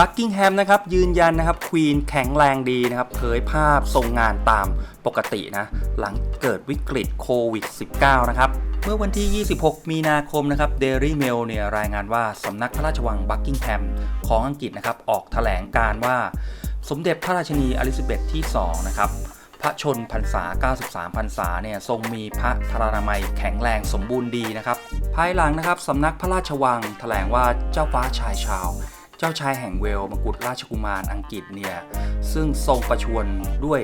บักกิงแฮมนะครับยืนยันนะครับควีนแข็งแรงดีนะครับเผยภาพทรงงานตามปกตินะ หลังเกิดวิกฤตโควิด -19 นะครับเมื่อวันที่ 26 มีนาคมนะครับเดลี่เมลเนี่ยรายงานว่าสำนักพระราชวังบักกิงแฮมของอังกฤษนะครับออกแถลงการว่าสมเด็จพระราชินีอลิซาเบธที่ 2 นะครับพระชนพรรษา 93 พรรษาเนี่ยทรงมีพระพลานามัยแข็งแรงสมบูรณ์ดีนะครับ ภายหลังนะครับสำนักพระราชวังแถลงว่าเจ้าฟ้าชายชาว เจ้าชายแห่งเวลมกุฎราชกุมารอังกฤษเนี่ย ซึ่งทรงประชวรด้วย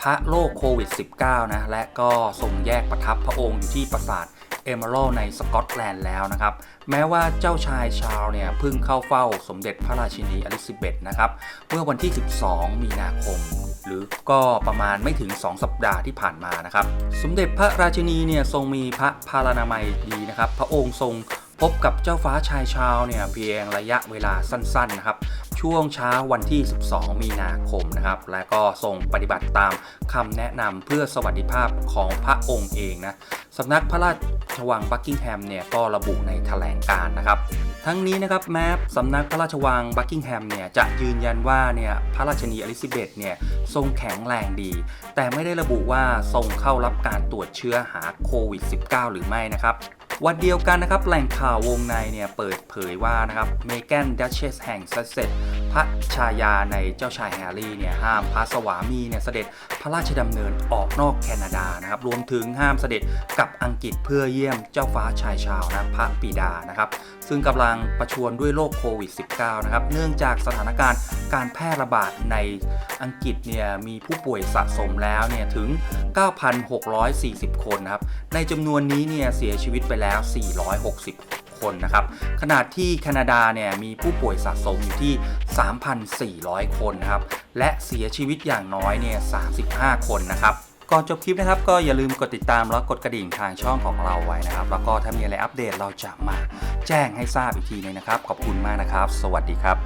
พระโรคโควิด -19 นะ และก็ทรงแยกประทับพระองค์อยู่ที่ปราสาทเอเมอรัลในสกอตแลนด์แล้วนะครับ แม้ว่าเจ้าชายชาร์ลเนี่ยเพิ่งเข้าเฝ้าสมเด็จพระราชินีอลิซาเบธนะครับ เมื่อวันที่ 12 มีนาคม หรือก็ประมาณไม่ถึง 2 สัปดาห์ที่ผ่านมานะครับ สมเด็จพระราชินีเนี่ยทรงมีพระพารานามัยดีนะครับ พระองค์ทรง พบกับเจ้าฟ้าชายชาวเนี่ยเพียงระยะเวลาสั้นๆนะครับช่วงเช้าวันที่ 12 มีนาคมนะครับ และก็ทรงปฏิบัติตามคำแนะนำเพื่อสวัสดิภาพของพระองค์เองนะสำนักพระราชวังบักกิงแฮมเนี่ยก็ระบุในแถลงการ์นะครับ ทั้งนี้นะครับแม้สำนักพระราชวังบักกิงแฮมเนี่ยจะยืนยันว่าเนี่ยพระราชนีอลิซาเบธเนี่ยทรงแข็งแรงดี แต่ไม่ได้ระบุว่าทรงเข้ารับการตรวจเชื้อหาโควิด -19 หรือไม่นะครับ วันเดียวกันนะครับแหล่งข่าววงในเนี่ยเปิดเผยว่านะครับเมแกนดัชเชสแห่งซัสเซต ระชายาในเจ้าชายแฮร์รี่เนี่ยห้ามพระสวามีเนี่ยเสด็จพระราชดำเนินออกนอกแคนาดานะครับรวมถึงห้ามเสด็จกลับอังกฤษเพื่อเยี่ยมเจ้าฟ้าชายชาวนะพระปิดานะครับซึ่งกำลังประชวรด้วยโรคโควิด -19 นะครับเนื่องจากสถานการณ์การแพร่ระบาดในอังกฤษเนี่ยมีผู้ป่วยสะสมแล้วเนี่ยถึง 9,640 คนนะครับในจำนวนนี้เนี่ยเสียชีวิตไปแล้ว 460 คนนะครับ ขณะที่แคนาดาเนี่ยมีผู้ป่วยสะสมอยู่ที่ 3,400 คนนะครับ และเสียชีวิตอย่างน้อยเนี่ย35 คนนะครับก่อนจบคลิปนะครับก็อย่าลืมกดติดตามแล้วกดกระดิ่งทางช่องของเราไว้นะครับ แล้วก็ถ้ามีอะไรอัปเดตเราจะมาแจ้งให้ทราบอีกทีนึงนะครับ ขอบคุณมากนะครับ สวัสดีครับ